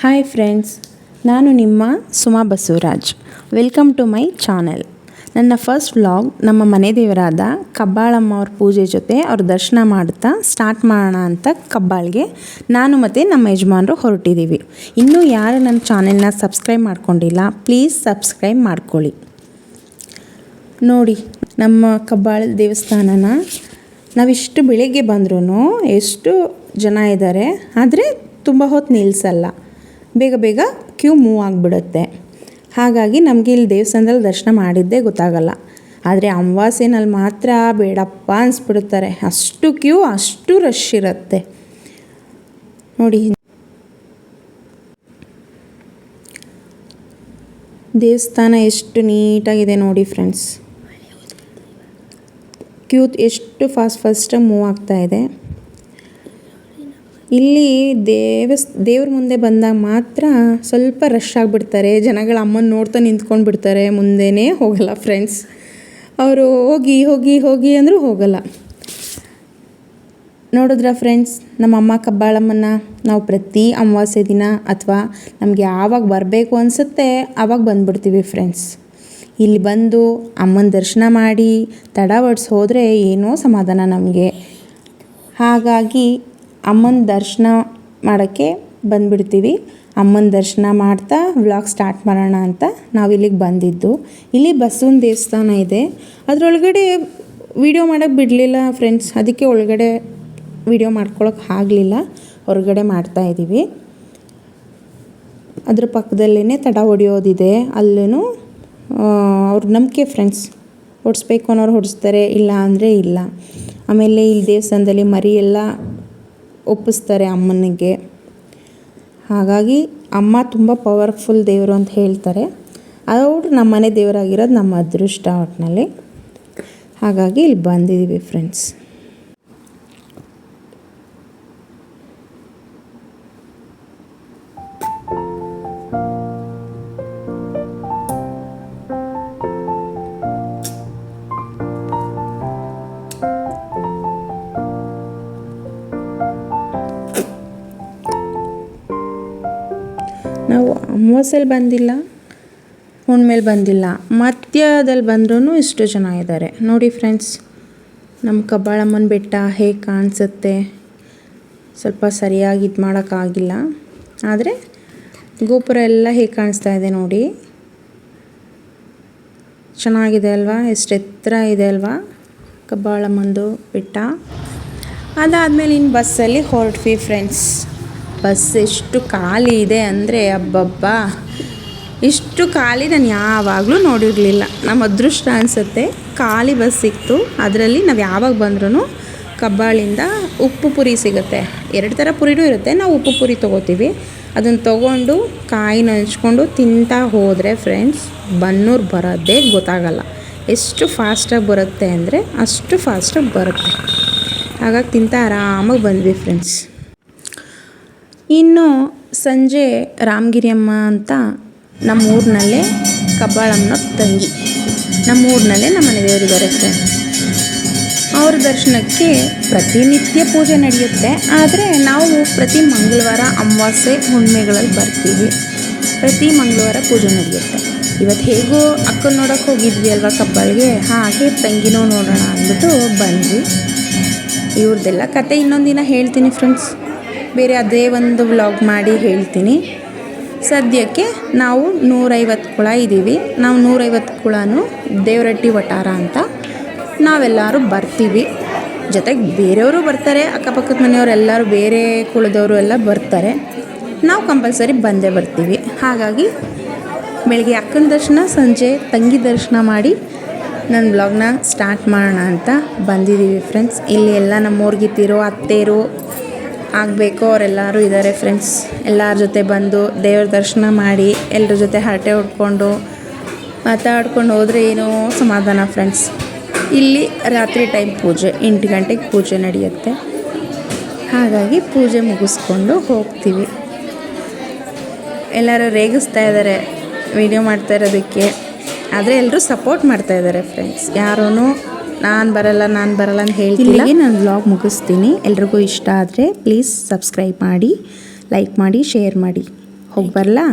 Hi friends ನಾನು ನಿಮ್ಮ Suma Basavaraj. Welcome to my channel ನನ್ನ ಫಸ್ಟ್ ವ್ಲಾಗ್ ನಮ್ಮ ಮನೆ ದೇವರಾದ ಕಬ್ಬಾಳಮ್ಮ ಅವ್ರ ಪೂಜೆ ಜೊತೆ ಅವ್ರ ದರ್ಶನ ಮಾಡ್ತಾ ಸ್ಟಾರ್ಟ್ ಮಾಡೋಣ ಅಂತ ಕಬ್ಬಾಳ್ಗೆ ನಾನು ಮತ್ತು ನಮ್ಮ ಯಜಮಾನರು ಹೊರಟಿದ್ದೀವಿ. ಇನ್ನೂ ಯಾರು ನನ್ನ ಚಾನೆಲ್ನ ಸಬ್ಸ್ಕ್ರೈಬ್ ಮಾಡ್ಕೊಂಡಿಲ್ಲ ಪ್ಲೀಸ್ ಸಬ್ಸ್ಕ್ರೈಬ್ ಮಾಡ್ಕೊಳ್ಳಿ. ನೋಡಿ, ನಮ್ಮ ಕಬ್ಬಾಳ ದೇವಸ್ಥಾನನ ನಾವಿಷ್ಟು ಬೆಳಿಗ್ಗೆ ಬಂದ್ರೂ ಎಷ್ಟು ಜನ ಇದ್ದಾರೆ, ಆದರೆ ತುಂಬ ಹೊತ್ತು ನಿಲ್ಲಿಸಲ್ಲ ಬೇಗ ಬೇಗ ಕ್ಯೂ ಮೂವ್ ಆಗಿಬಿಡುತ್ತೆ. ಹಾಗಾಗಿ ನಮಗೆ ಇಲ್ಲಿ ದೇವಸ್ಥಾನದಲ್ಲಿ ದರ್ಶನ ಮಾಡಿದ್ದೇ ಗೊತ್ತಾಗಲ್ಲ. ಆದರೆ ಅಮಾವಾಸ್ಯೆನಲ್ಲಿ ಮಾತ್ರ ಬೇಡಪ್ಪ ಅನಿಸ್ಬಿಡುತ್ತಾರೆ ಅಷ್ಟು ಕ್ಯೂ, ಅಷ್ಟು ರಶ್ ಇರುತ್ತೆ. ನೋಡಿ. ದೇವಸ್ಥಾನ ಎಷ್ಟು ನೀಟಾಗಿದೆ ನೋಡಿ ಫ್ರೆಂಡ್ಸ್. ಕ್ಯೂ ಎಷ್ಟು ಫಾಸ್ಟ್ ಫಾಸ್ಟಾಗಿ ಮೂವ್ ಆಗ್ತಾ ಇದೆ. ಇಲ್ಲಿ ದೇವಸ್, ದೇವ್ರ ಮುಂದೆ ಬಂದಾಗ ಮಾತ್ರ ಸ್ವಲ್ಪ ರಶ್ ಆಗಿಬಿಡ್ತಾರೆ. ಜನಗಳು ಅಮ್ಮನ ನೋಡ್ತಾ ನಿಂತ್ಕೊಂಡು ಬಿಡ್ತಾರೆ. ಮುಂದೆನೇ ಹೋಗಲ್ಲ ಫ್ರೆಂಡ್ಸ್ ಅವರು ಹೋಗಿ ಹೋಗಿ ಹೋಗಿ ಅಂದರೂ ಹೋಗಲ್ಲ. ನೋಡಿದ್ರ ಫ್ರೆಂಡ್ಸ್ ನಮ್ಮ ಅಮ್ಮ ಕಬ್ಬಾಳಮ್ಮನ ನಾವು ಪ್ರತಿ ಅಮಾವಾಸ್ಯೆ ದಿನ ಅಥವಾ ನಮಗೆ ಯಾವಾಗ ಬರಬೇಕು ಅನಿಸುತ್ತೆ ಆವಾಗ ಬಂದ್ಬಿಡ್ತೀವಿ ಫ್ರೆಂಡ್ಸ್ ಇಲ್ಲಿ ಬಂದು ಅಮ್ಮನ ದರ್ಶನ ಮಾಡಿ, ತಡ ಹೋದರೆ ಏನೋ ಸಮಾಧಾನ ನಮಗೆ. ಹಾಗಾಗಿ ಅಮ್ಮನ ದರ್ಶನ ಮಾಡೋಕ್ಕೆ ಬಂದುಬಿಡ್ತೀವಿ. ಅಮ್ಮನ ದರ್ಶನ ಮಾಡ್ತಾ ವ್ಲಾಗ್ ಸ್ಟಾರ್ಟ್ ಮಾಡೋಣ ಅಂತ ನಾವು ಇಲ್ಲಿಗೆ ಬಂದಿದ್ದು. ಇಲ್ಲಿ ಬಸವನ ದೇವಸ್ಥಾನ ಇದೆ. ಅದರೊಳಗಡೆ ವಿಡಿಯೋ ಮಾಡೋಕ್ಕೆ ಬಿಡಲಿಲ್ಲ ಫ್ರೆಂಡ್ಸ್ ಅದಕ್ಕೆ ಒಳಗಡೆ ವಿಡಿಯೋ ಮಾಡ್ಕೊಳಕ್ಕೆ ಆಗಲಿಲ್ಲ. ಹೊರಗಡೆ ಮಾಡ್ತಾಯಿದ್ದೀವಿ ಅದ್ರ ಪಕ್ಕದಲ್ಲೇ ತಡ ಹೊಡೆಯೋದಿದೆ. ಅಲ್ಲೂ ಅವ್ರ ನಂಬಿಕೆ ಫ್ರೆಂಡ್ಸ್ ಹೊಡಿಸ್ಬೇಕು ಅನ್ನೋರು ಹೊಡಿಸ್ತಾರೆ, ಇಲ್ಲ ಅಂದರೆ ಇಲ್ಲ. ಆಮೇಲೆ ಇಲ್ಲಿ ದೇವಸ್ಥಾನದಲ್ಲಿ ಮರಿ ಎಲ್ಲ ಒಪ್ಪಿಸ್ತಾರೆ ಅಮ್ಮನಿಗೆ. ಹಾಗಾಗಿ ಅಮ್ಮ ತುಂಬ ಪವರ್ಫುಲ್ ದೇವರು ಅಂತ ಹೇಳ್ತಾರೆ. ಅವರು ನಮ್ಮ ಮನೆ ದೇವರಾಗಿರೋದು ನಮ್ಮ ಅದೃಷ್ಟ ಒಟ್ಟಿನಲ್ಲಿ ಹಾಗಾಗಿ ಇಲ್ಲಿ ಬಂದಿದ್ದೀವಿ ಫ್ರೆಂಡ್ಸ್ ನಾವು ಅಮಾವಾಸ್ಯಲ್ಲಿ ಬಂದಿಲ್ಲ ಹುಣ್ಮೇಲೆ ಬಂದಿಲ್ಲ. ಮಧ್ಯದಲ್ಲಿ ಬಂದ್ರೂ ಇಷ್ಟು ಜನ ಇದ್ದಾರೆ. ನೋಡಿ ಫ್ರೆಂಡ್ಸ್ ನಮ್ಮ ಕಬ್ಬಾಳಮ್ಮನ ಬೆಟ್ಟ ಹೇಗೆ ಕಾಣಿಸುತ್ತೆ? ಸ್ವಲ್ಪ ಸರಿಯಾಗಿ ಇದು ಮಾಡೋಕ್ಕಾಗಿಲ್ಲ ಆದರೆ ಗೋಪುರ ಎಲ್ಲ ಹೇಗೆ ಕಾಣಿಸ್ತಾ ಇದೆ ನೋಡಿ. ಚೆನ್ನಾಗಿದೆ ಅಲ್ವಾ? ಎಷ್ಟು ಎತ್ತರ ಇದೆ ಅಲ್ವಾ ಕಬ್ಬಾಳಮ್ಮಂದು ಬೆಟ್ಟ? ಅದಾದಮೇಲೆ ಇನ್ನು ಬಸ್ಸಲ್ಲಿ ಹೊರಟ್ವಿ ಫ್ರೆಂಡ್ಸ್ ಬಸ್ ಎಷ್ಟು ಖಾಲಿ ಇದೆ ಅಂದರೆ ಅಬ್ಬಬ್ಬ. ಇಷ್ಟು ಖಾಲಿ ನಾನು ಯಾವಾಗಲೂ ನೋಡಿರಲಿಲ್ಲ. ನಮ್ಮ ಅದೃಷ್ಟ ಅನಿಸುತ್ತೆ, ಖಾಲಿ ಬಸ್ ಸಿಕ್ತು. ಅದರಲ್ಲಿ ನಾವು ಯಾವಾಗ ಬಂದ್ರೂ ಕಬ್ಬಾಳಿಂದ ಉಪ್ಪು ಪುರಿ ಸಿಗುತ್ತೆ. ಎರಡು ಥರ ಪುರಿನೂ ಇರುತ್ತೆ, ನಾವು ಉಪ್ಪು ಪುರಿ ತೊಗೋತೀವಿ. ಅದನ್ನು ತೊಗೊಂಡು ಕಾಯಿ ಹಂಚ್ಕೊಂಡು ತಿಂತಾ ಹೋದರೆ ಫ್ರೆಂಡ್ಸ್ ಬನ್ನೂರು ಬರೋದೇ ಗೊತ್ತಾಗಲ್ಲ. ಎಷ್ಟು ಫಾಸ್ಟಾಗಿ ಬರುತ್ತೆ ಅಂದರೆ ಅಷ್ಟು ಫಾಸ್ಟಾಗಿ ಬರುತ್ತೆ. ಹಾಗಾಗಿ ತಿಂತಾ ಆರಾಮಾಗಿ ಬಂದ್ವಿ ಫ್ರೆಂಡ್ಸ್ ಇನ್ನು ಸಂಜೆ ರಾಮಗಿರಿಯಮ್ಮ ಅಂತ ನಮ್ಮ ಊರಿನಲ್ಲೇ ಕಬ್ಬಾಳಮ್ಮನ ತಂಗಿ. ನಮ್ಮ ಊರಿನಲ್ಲೇ ನಮ್ಮ ಮನೆ ದೇವರು ಬರುತ್ತೆ. ಅವ್ರ ದರ್ಶನಕ್ಕೆ ಪ್ರತಿನಿತ್ಯ ಪೂಜೆ ನಡೆಯುತ್ತೆ. ಆದರೆ ನಾವು ಪ್ರತಿ ಮಂಗಳವಾರ ಅಮಾವಾಸ್ಯೆ ಹುಣ್ಣಿಮೆಗಳಲ್ಲಿ ಬರ್ತೀವಿ. ಪ್ರತಿ ಮಂಗಳವಾರ ಪೂಜೆ ನಡೆಯುತ್ತೆ. ಇವತ್ತು ಹೇಗೋ ಅಕ್ಕನ ನೋಡೋಕೆ ಹೋಗಿದ್ವಿ ಅಲ್ವಾ ಕಬ್ಬಾಳಿಗೆ? ಹಾಗೆ ತಂಗಿನೂ ನೋಡೋಣ ಅಂದ್ಬಿಟ್ಟು ಬಂದ್ವಿ. ಇವ್ರದ್ದೆಲ್ಲ ಕತೆ ಇನ್ನೊಂದಿನ ದಿನ ಹೇಳ್ತೀನಿ ಫ್ರೆಂಡ್ಸ್ ಬೇರೆ ಅದೇ ಒಂದು ವ್ಲಾಗ್ ಮಾಡಿ ಹೇಳ್ತೀನಿ. ಸದ್ಯಕ್ಕೆ ನಾವು ನೂರೈವತ್ತು ಕುಳ ಇದ್ದೀವಿ. ನಾವು ನೂರೈವತ್ತು ಕುಳನೂ ದೇವರಟ್ಟಿ ವಟಾರ ಅಂತ ನಾವೆಲ್ಲರೂ ಬರ್ತೀವಿ. ಜೊತೆಗೆ ಬೇರೆಯವರು ಬರ್ತಾರೆ, ಅಕ್ಕಪಕ್ಕದ ಮನೆಯವರೆಲ್ಲರೂ ಬೇರೆ ಕುಳದವರು ಎಲ್ಲ ಬರ್ತಾರೆ. ನಾವು ಕಂಪಲ್ಸರಿ ಬಂದೇ ಬರ್ತೀವಿ. ಹಾಗಾಗಿ ಬೆಳಗ್ಗೆ ಅಕ್ಕನ ದರ್ಶನ, ಸಂಜೆ ತಂಗಿ ದರ್ಶನ ಮಾಡಿ ನನ್ನ ಬ್ಲಾಗ್ನ ಸ್ಟಾರ್ಟ್ ಮಾಡೋಣ ಅಂತ ಬಂದಿದ್ದೀವಿ ಫ್ರೆಂಡ್ಸ್ ಇಲ್ಲಿ ಎಲ್ಲ ನಮ್ಮೂರ್ಗಿತ್ತಿರೋ ಅತ್ತೇರು ಆಗಬೇಕು, ಅವರೆಲ್ಲರೂ ಇದ್ದಾರೆ ಫ್ರೆಂಡ್ಸ್ ಎಲ್ಲರ ಜೊತೆ ಬಂದು ದೇವ್ರ ದರ್ಶನ ಮಾಡಿ ಎಲ್ಲರ ಜೊತೆ ಹರಟೆ ಹೊಡ್ಕೊಂಡು ಮಾತಾಡ್ಕೊಂಡು ಹೋದರೆ ಏನೋ ಸಮಾಧಾನ ಫ್ರೆಂಡ್ಸ್ ಇಲ್ಲಿ ರಾತ್ರಿ ಟೈಮ್ ಪೂಜೆ, ಎಂಟು ಗಂಟೆಗೆ ಪೂಜೆ ನಡೆಯುತ್ತೆ. ಹಾಗಾಗಿ ಪೂಜೆ ಮುಗಿಸ್ಕೊಂಡು ಹೋಗ್ತೀವಿ. ಎಲ್ಲರೂ ರೇಗಿಸ್ತಾ ಇದ್ದಾರೆ ವಿಡಿಯೋ ಮಾಡ್ತಾ ಇರೋದಕ್ಕೆ. ಆದರೆ ಎಲ್ಲರೂ ಸಪೋರ್ಟ್ ಮಾಡ್ತಾ ಇದ್ದಾರೆ ಫ್ರೆಂಡ್ಸ್ ಯಾರೂ ನಾನು ಬರಲ್ಲ ನಾನು ಬರಲ್ಲ ಅಂತ ಹೇಳ್ತಿಲ್ಲ. ನಾನು ವ್ಲಾಗ್ ಮುಗಿಸ್ತೀನಿ. ಎಲ್ರಿಗೂ ಇಷ್ಟ ಆದರೆ ಪ್ಲೀಸ್ ಸಬ್ಸ್ಕ್ರೈಬ್ ಮಾಡಿ ಲೈಕ್ ಮಾಡಿ ಶೇರ್ ಮಾಡಿ. ಹೋಗಿ ಬರಲಾ